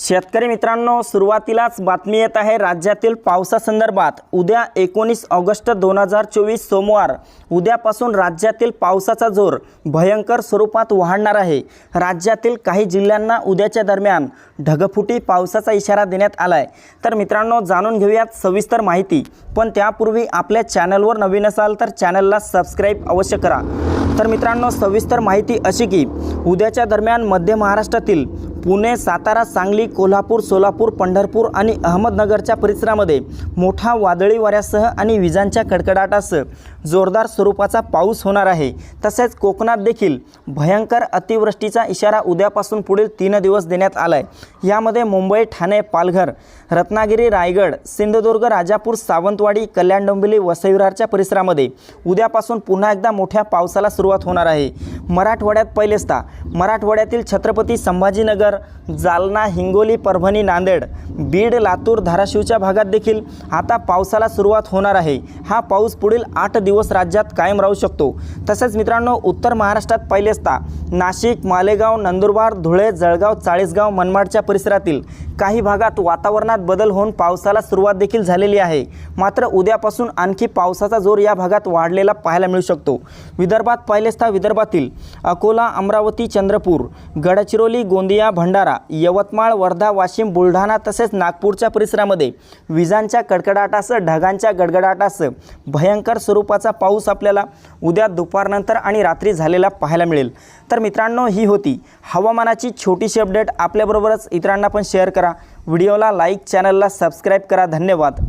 शेतकरी मित्रांनो सुरुवातीलाच बातमी येत आहे राज्यातील पावसासंदर्भात. उद्या एकोणीस ऑगस्ट दोन हजार चोवीस सोमवार उद्यापासून राज्यातील पावसाचा जोर भयंकर स्वरूपात वाढणार आहे. राज्यातील काही जिल्ह्यांना उद्याच्या दरम्यान ढगफुटी पावसाचा इशारा देण्यात आला आहे तर मित्रांनो जाणून घेऊयात सविस्तर माहिती. पण त्यापूर्वी आपल्या चॅनलवर नवीन असाल तर चॅनलला सबस्क्राईब अवश्य करा. तर मित्रांनो सविस्तर माहिती अशी की उद्याच्या दरम्यान मध्य महाराष्ट्रातील पुणे सातारा सांगली कोल्हापूर सोलापूर पंढरपूर आणि अहमदनगरच्या परिसरामध्ये मोठा वादळी वाऱ्यासह आणि विजांच्या कडकडाटासह जोरदार स्वरूपाचा पाऊस होणार आहे. तसेच कोकणात देखील भयंकर अतिवृष्टीचा इशारा उद्यापासून पुढील तीन दिवस देण्यात आला आहे यामध्ये मुंबई ठाणे पालघर रत्नागिरी रायगड सिंधुदुर्ग राजापूर सावंतवाडी कल्याण डोंबिवली वसईविरारच्या परिसरामध्ये उद्यापासून पुन्हा एकदा मोठ्या पावसाला सुरुवात होणार आहे. मराठवाड्यात पहिलेचदा मराठवाड्यातील छत्रपती संभाजीनगर जालना हिंगोली परभणी नांदेड बीड लातूर धाराशिवच्या भागात देखील आता पावसाला सुरुवात होणार आहे. हा पाऊस पुढील आठ दिवस राज्यात कायम राहू शकतो. तसेच मित्रांनो उत्तर महाराष्ट्रात पहिलेचदा नाशिक मालेगाव नंदुरबार धुळे जळगाव चाळीसगाव मनमाडच्या परिसरातील काही भागात वातावरणात बदल होऊन पावसाला सुरुवात देखील झालेली आहे. मात्र उद्यापासून आणखी पावसाचा जोर या भागात वाढलेला पाहायला मिळू शकतो. विदर्भात पहिलेचदा विदर्भातील अकोला अमरावती चंद्रपूर गडचिरोली गोंदिया भंडारा यवतमाळ वर्धा वाशिम बुलढाणा तसेच नागपूरच्या परिसरामध्ये विजांच्या कडकडाटासह ढगांच्या गडगडाटासह भयंकर स्वरूपाचा पाऊस आपल्याला उद्या दुपारनंतर आणि रात्री झालेला पाहायला मिळेल. तर मित्रांनो ही होती हवामानाची छोटीशी अपडेट. आपल्याबरोबरच इतरांना पण शेअर करा. व्हिडिओला लाईक चॅनलला सबस्क्राईब करा. धन्यवाद.